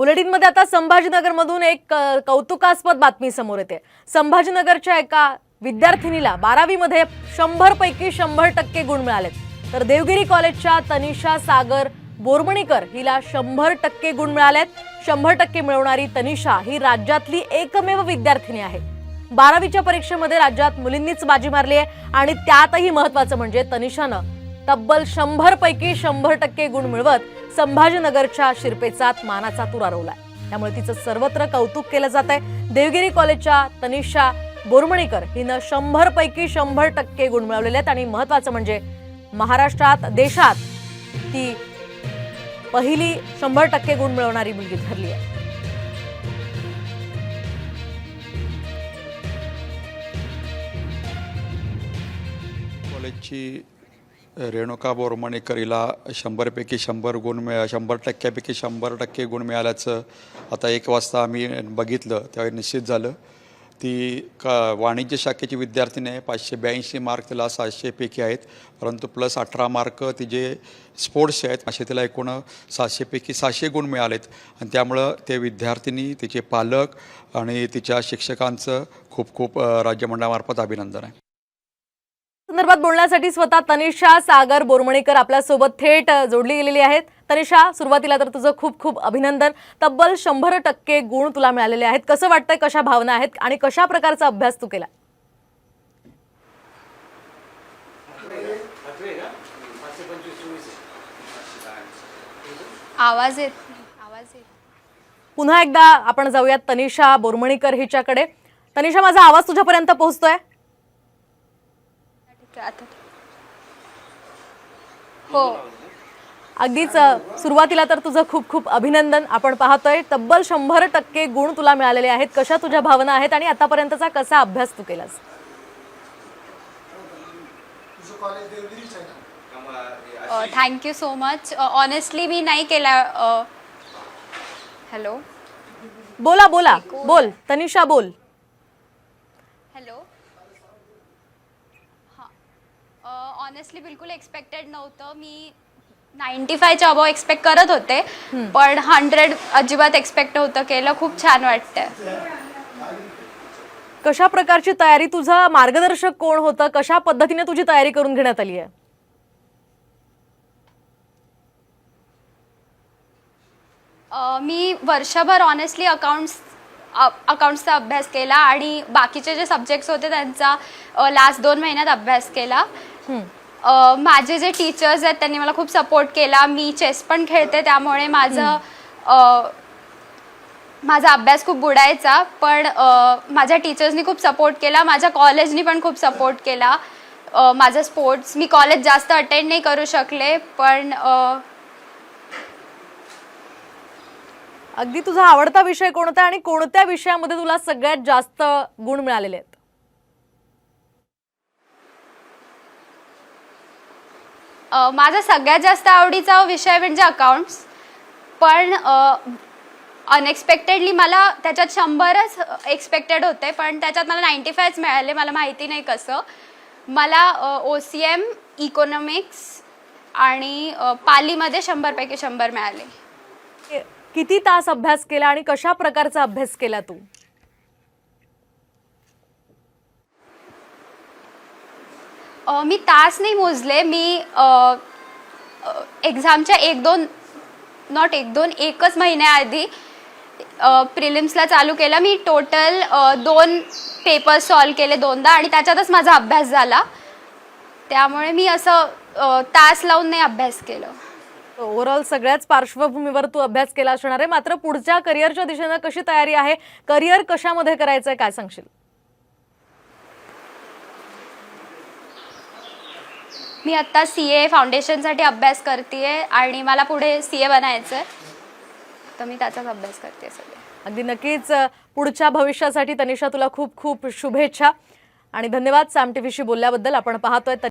बुलेटिनमध्ये आता संभाजीनगरमधून एक कौतुकास्पद बातमी समोर येते. संभाजीनगरच्या एका विद्यार्थिनीला बारावीमध्ये शंभरपैकी शंभर टक्के गुण मिळालेत. तर देवगिरी कॉलेजच्या तनिषा सागर बोरमणीकर हिला शंभर टक्के गुण मिळालेत. शंभर टक्के मिळवणारी तनिषा ही राज्यातली एकमेव विद्यार्थिनी आहे. बारावीच्या परीक्षेमध्ये राज्यात मुलींनीच बाजी मारली आहे आणि त्यातही महत्वाचं म्हणजे तनिषानं तब्बल शंभर पैकी शंभर टक्के गुण मिळवत संभाजीनगरच्या शिरपेचात मानाचा तुरा रोवलाय त्यामुळे तिचं सर्वत्र कौतुक केलं जात आहे देवगिरी कॉलेजच्या तनिषा बोरमणीकर हिनं शंभर पैकी शंभर टक्के गुण मिळवलेले आहेत आणि महत्वाचं म्हणजे महाराष्ट्रात देशात ती पहिली शंभर टक्के गुण मिळवणारी मुलगी ठरली आहे कॉलेजची रेणुका बोरमणेकर हिला शंभरपैकी शंभर गुण मिळा शंभर टक्क्यापैकी शंभर टक्के गुण मिळाल्याचं आता एक वाजता आम्ही बघितलं त्यावेळी निश्चित झालं. ती का वाणिज्य शाखेची विद्यार्थिनी आहे पाचशे ब्याऐंशी मार्क तिला सातशेपैकी आहेत परंतु प्लस अठरा मार्क तिचे स्पोर्ट्सचे आहेत असे तिला एकूण सातशेपैकी सहाशे गुण मिळालेत. आणि त्यामुळं ते विद्यार्थिनी तिचे पालक आणि तिच्या शिक्षकांचं खूप खूप राज्यमंडळामार्फत अभिनंदन आहे. संदर्भात बोलण्यासाठी स्वतः तनिषा सागर बोरमणीकर आपल्यासोबत थेट जोडली गेलेली आहेत. तनिषा सुरुवातीला तर तुझं खूप खूप अभिनंदन. तब्बल शंभर टक्के गुण तुला मिळालेले आहेत. कसं वाटतंय कशा भावना आहेत आणि कशा प्रकारचा अभ्यास तू केला? आवाज येत आवाज येत पुन्हा एकदा आपण जाऊयात तनिषा बोरमणीकर हिच्याकडे. तनिषा माझा आवाज तुझ्यापर्यंत पोहोचतोय? आता हो. अगदीच सुरुवातीला तर तुझं खूप खूप अभिनंदन आपण पाहतोय. तब्बल शंभर टक्के गुण तुला मिळालेले आहेत. कशा तुझ्या भावना आहेत आणि आतापर्यंतचा कसा अभ्यास तू केलास? Thank you so much honestly मी नाही केला हॅलो बोला बोला. बोल तनिषा बोल. हॅलो हां ऑनेस्टली बिलकुल एक्सपेक्टेड नव्हतं. मी नाईन्टी फायच्या अबाव एक्सपेक्ट करत होते पण हंड्रेड अजिबात एक्सपेक्ट नव्हतं. केलं खूप छान वाटतंय. कशा प्रकारची तयारी तुझा? मार्गदर्शक कोण होतं? कशा पद्धतीने तुझी तयारी करून घेण्यात आली आहे? अ, मी वर्षभर ऑनेस्टली अकाउंट्स अकाउंट्सचा अभ्यास केला आणि बाकीचे जे सब्जेक्ट्स होते त्यांचा लास्ट दोन महिन्यात अभ्यास केला. माझे जे टीचर्स आहेत त्यांनी मला खूप सपोर्ट केला. मी चेस पण खेळते त्यामुळे माझं माझा अभ्यास खूप बुडायचा. पण माझ्या टीचर्सनी खूप सपोर्ट केला. माझ्या कॉलेजनी पण खूप सपोर्ट केला. माझं स्पोर्ट्स मी कॉलेज जास्त अटेंड नाही करू शकले पण अगदी तुझा आवडता विषय कोणता आणि कोणत्या विषयामध्ये तुला सगळ्यात जास्त गुण मिळालेले आहेत अ, माझा सगळ्यात जास्त आवडीचा विषय म्हणजे अकाउंट्स पण अनएक्सपेक्टेडली मला त्याच्यात शंभरच एक्सपेक्टेड होते पण त्याच्यात मला नाईन्टी फायच मिळाले मला माहिती नाही कसं. मला ओ सी एम इकॉनॉमिक्स आणि पालीमध्ये शंभरपैकी शंभर मिळाले. किती तास अभ्यास केला आणि कशा प्रकारचा अभ्यास केला तू? अ, मी तास नाही मोजले. मी एक्झामच्या एक दोन नॉट एक दोन एकच महिन्याआधी प्रिलिम्सला चालू केलं. मी टोटल दोन पेपर सॉल्व केले दोनदा आणि त्याच्यातच माझा अभ्यास झाला. त्यामुळे मी असं अ, तास लावून नाही अभ्यास केलं. ओव्हरऑल सगळ्याच पार्श्वभूमीवर तू अभ्यास केला असणार आहे. मात्र पुढच्या करिअरच्या दिशेनं कशी तयारी आहे? करिअर कशामध्ये करायचं आहे काय सांगशील? मी आत्ता सी ए फाउंडेशनसाठी अभ्यास करते आणि मला पुढे सी ए बनायचं आहे तर मी त्याचाच अभ्यास करते सगळे. अगदी नक्कीच पुढच्या भविष्यासाठी तनिषा तुला खूप खूप शुभेच्छा. आणि धन्यवाद साम टीव्हीशी बोलल्याबद्दल. आपण पाहतोय